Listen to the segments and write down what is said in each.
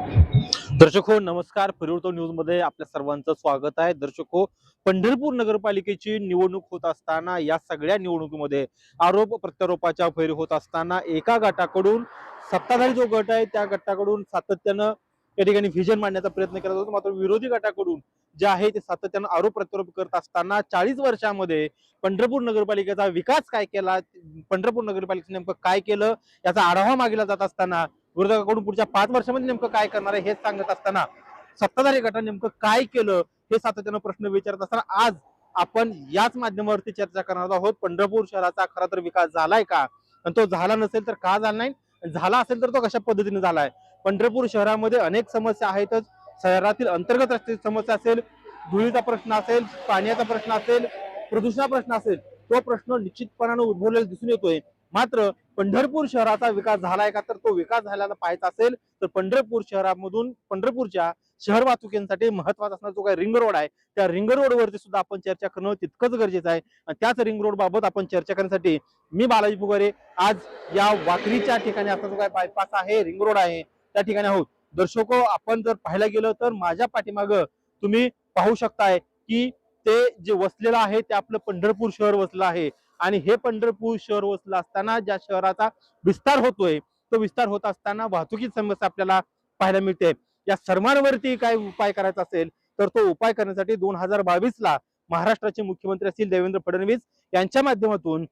दर्शक हो नमस्कार. परिवर्तन न्यूजमध्ये आपल्या सर्वांचं स्वागत आहे. दर्शक हो पंढरपूर नगरपालिकेची निवडणूक होत असताना या सगळ्या निवडणुकीमध्ये आरोप प्रत्यारोपाच्या फैरी होत असताना एका गटाकडून सत्ताधारी जो गट आहे त्या गटाकडून सातत्यानं या ठिकाणी व्हिजन मांडण्याचा प्रयत्न केला जातो मात्र विरोधी गटाकडून जे आहे ते सातत्यानं आरोप प्रत्यारोप करत असताना चाळीस वर्षामध्ये पंढरपूर नगरपालिकेचा विकास काय केला? पंढरपूर नगरपालिकेने नेमकं काय केलं? याचा आढावा मागेला जात असताना विरोधकाकडून पुढच्या पाच वर्षामध्ये नेमकं काय करणार आहे हेच सांगत असताना सत्ताधारी गटाने नेमकं काय केलं हे सातत्यानं प्रश्न विचारत असताना आज आपण याच माध्यमावरती चर्चा करणार आहोत. हो, पंढरपूर शहराचा खरा तर विकास झालाय का? आणि तो झाला नसेल तर का झाला नाही? झाला असेल तर तो कशा पद्धतीने झालाय? पंढरपूर शहरामध्ये अनेक समस्या आहेतच. शहरातील अंतर्गत रस्त्याची समस्या असेल धुळीचा प्रश्न असेल पाण्याचा प्रश्न असेल प्रदूषणा प्रश्न असेल तो प्रश्न निश्चितपणाने उद्भवलेला दिसून येतोय. मात्र पंढरपूर शहराचा विकास झालाय का? तर तो विकास झाल्याला पाहायचा असेल तर पंढरपूर शहरामधून पंढरपूरच्या शहर वाहतुकीसाठी महत्त्वाचा असणारा जो काही रिंग रोड आहे त्या रिंग रोडवरती सुद्धा आपण चर्चा करणं तितकंच गरजेचं आहे. आणि त्याच रिंग रोड बाबत आपण चर्चा करण्यासाठी मी बालाजी फुगारे आज या वाकरीच्या ठिकाणी आता जो काय बायपास आहे रिंग रोड आहे त्या ठिकाणी आहोत. दर्शको आपण जर पाहायला गेलं तर माझ्या पाठीमाग तुम्ही पाहू शकताय की ते जे वसलेलं आहे ते आपलं पंढरपूर शहर वसलं आहे. आणि हे पंढरपूर शहर वसलं असताना ज्या शहराचा विस्तार होतोय तो विस्तार होत असताना वाहतुकीची समस्या आपल्याला पाहायला मिळते. या सर्वांवरती काय उपाय करायचा असेल तर तो उपाय करण्यासाठी दोन हजार बावीस ला महाराष्ट्राचे मुख्यमंत्री असतील देवेंद्र फडणवीस यांच्या माध्यमातून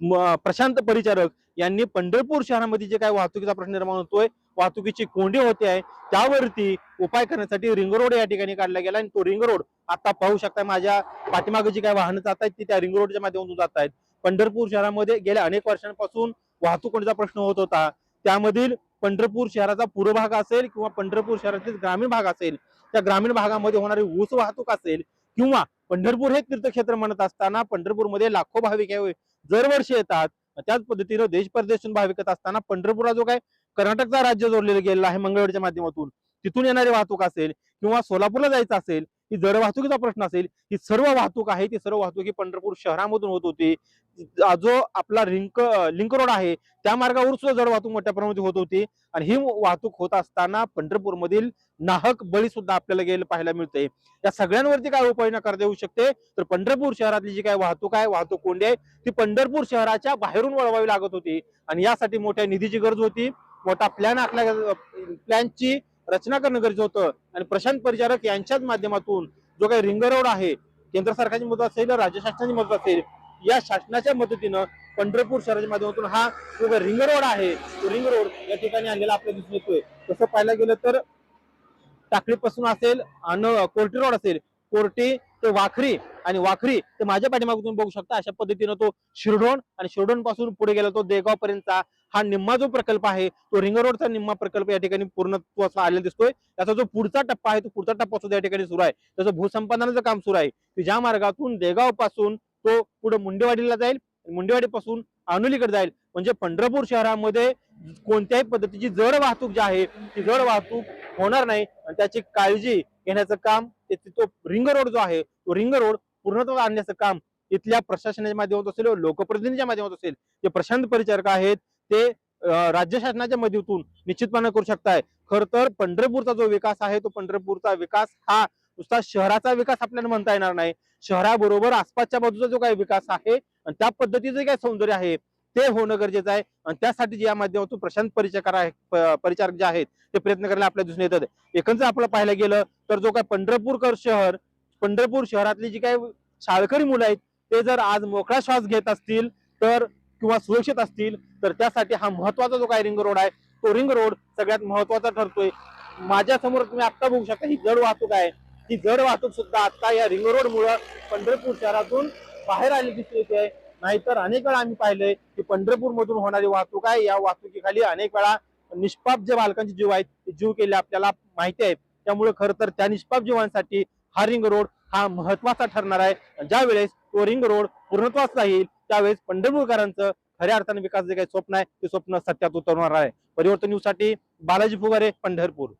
प्रशांत परिचारक यांनी पंढरपूर शहरामध्ये जे काय वाहतुकीचा प्रश्न निर्माण होतोय वाहतुकीची कोंडी होते आहे त्यावरती उपाय करण्यासाठी रिंग रोड या ठिकाणी काढला गेला आणि तो रिंग रोड आता पाहू शकता माझ्या पाठीमागे जी काही वाहनं जात आहेत ती त्या रिंग रोडच्या माध्यमातून जात आहेत. पंढरपूर शहरामध्ये गेल्या अनेक वर्षांपासून वाहतूक कोणीचा प्रश्न होत होता. त्यामधील पंढरपूर शहराचा पूर्व भाग असेल किंवा पंढरपूर शहरातील ग्रामीण भाग असेल त्या ग्रामीण भागामध्ये होणारी ऊस वाहतूक असेल किंवा पंढरपूर हे तीर्थक्षेत्र म्हणत असताना पंढरपूरमध्ये लाखो भाविक हे दरवर्षी येतात त्याच पद्धतीनं देश परदेशून भाविक असताना पंढरपूरला जो काय कर्नाटकचा राज्य जोडलेला गेलेला आहे मंगळवेढच्या माध्यमातून तिथून येणारी वाहतूक असेल किंवा सोलापूरला जायचं असेल ही जड वाहतुकीचा प्रश्न असेल ही सर्व वाहतूक आहे ती सर्व वाहतूक ही पंढरपूर शहरामधून होत होती. जो आपला लिंक लिंक रोड आहे त्या मार्गावर सुद्धा जड वाहतूक मोठ्या प्रमाणात होत होती. आणि ही वाहतूक होत असताना पंढरपूर मधील नाहक बळी सुद्धा आपल्याला गेलं पाहायला मिळते या सगळ्यांवरती काय उपाययोजना करता येऊ शकते? तर पंढरपूर शहरातली जी काय वाहतूक आहे वाहतूक कोंडी आहे ती पंढरपूर शहराच्या बाहेरून वळवावी लागत होती. आणि यासाठी मोठ्या निधीची गरज होती. मोठा प्लॅन आखला प्लॅनची रचना करणं गरजेचं होतं. आणि प्रशांत परिचारक यांच्याच माध्यमातून जो काही रिंग रोड आहे केंद्र सरकारची मदत असेल राज्य शासनाची मदत असेल या शासनाच्या मदतीनं पंढरपूर शहराच्या माध्यमातून हा जो काही रिंग रोड आहे तो रिंग रोड या ठिकाणी आणलेला आपल्याला दिसून येतोय. तसं पाहायला गेलं तर टाकळीपासून असेल आणि कोर्टी रोड असेल. कोर्टी ते वाखरी आणि वाखरी ते माझ्या पाठीमागे तुम्ही बघू शकता अशा पद्धतीनं तो शिरडोण आणि शिरडोणपासून पुढे गेला तो देगाव पर्यंतचा हा निम्मा जो प्रकल्प आहे तो रिंग रोडचा निम्मा प्रकल्प या ठिकाणी पूर्णत्वाचा आलेला दिसतोय. त्याचा जो पुढचा टप्पा आहे तो पुढचा टप्पा सुद्धा या ठिकाणी सुरू आहे. त्याचं भूसंपादनाचं काम सुरू आहे. की ज्या मार्गातून देगावपासून तो पुढे मुंडेवाडीला जाईल मुंडेवाडीपासून पासून जाईल. म्हणजे पंढरपूर शहरामध्ये कोणत्याही पद्धतीची जड वाहतूक जी आहे ती जड वाहतूक होणार नाही. आणि त्याची काळजी येण्याचं काम ते तो रिंग रोड जो आहे तो रिंग रोड पूर्णत्व आणण्याचं काम इथल्या प्रशासनाच्या माध्यमात असेल लोकप्रतिनिधीच्या माध्यमात असेल जे प्रशांत परिचारक आहेत ते राज्य शासनाच्या मदतीतून निश्चितपणे करू शकताय. खर तर पंढरपूरचा जो विकास आहे तो पंढरपूरचा विकास हा नुसता शहराचा विकास आपल्याला म्हणता येणार नाही. शहराबरोबर आसपासच्या बाजूचा जो काही विकास आहे आणि त्या पद्धतीचं काय सौंदर्य आहे ते होणं गरजेचं आहे. आणि त्यासाठी जे या माध्यमातून प्रशांत परिचारक आहे परिचारक जे आहेत ते प्रयत्न करायला आपल्या दिसून येतात. एकंदर आपलं पाहायला गेलं तर जो काय पंढरपूरकर शहर पंढरपूर शहरातली जी काही शाळकरी मुलं आहेत ते जर आज मोकळा श्वास घेत असतील तर किंवा सुरक्षित असतील तर त्यासाठी हा महत्त्वाचा जो काही रिंग रोड आहे तो रिंग रोड सगळ्यात महत्त्वाचा ठरतोय. माझ्यासमोर तुम्ही आता बघू शकता ही जड वाहतूक आहे. ही जड वाहतूक सुद्धा आता या रिंग रोड मुळे पंढरपूर शहरातून बाहेर आली दिसून येते. नाहीतर अनेक वेळा आम्ही पाहिलंय की पंढरपूर मधून होणारी वाहतूक आहे. या वाहतुकीखाली अनेक वेळा निष्पाप जे बालकांचे जीव आहेत ते जीव केले आपल्याला माहिती आहे. त्यामुळे खरं तर त्या निष्पाप जीवांसाठी हा रिंग रोड हा महत्त्वाचा ठरणार आहे. ज्यावेळेस ज्या वेळेस तो रिंग रोड पूर्णत्वास राहील त्यावेळेस पंढरपूरकरांचं खऱ्या अर्थाने विकास जे काही स्वप्न आहे ते स्वप्न सत्यात उतरणार आहे. परिवर्तन न्यूजसाठी बालाजी फुगारे पंढरपूर.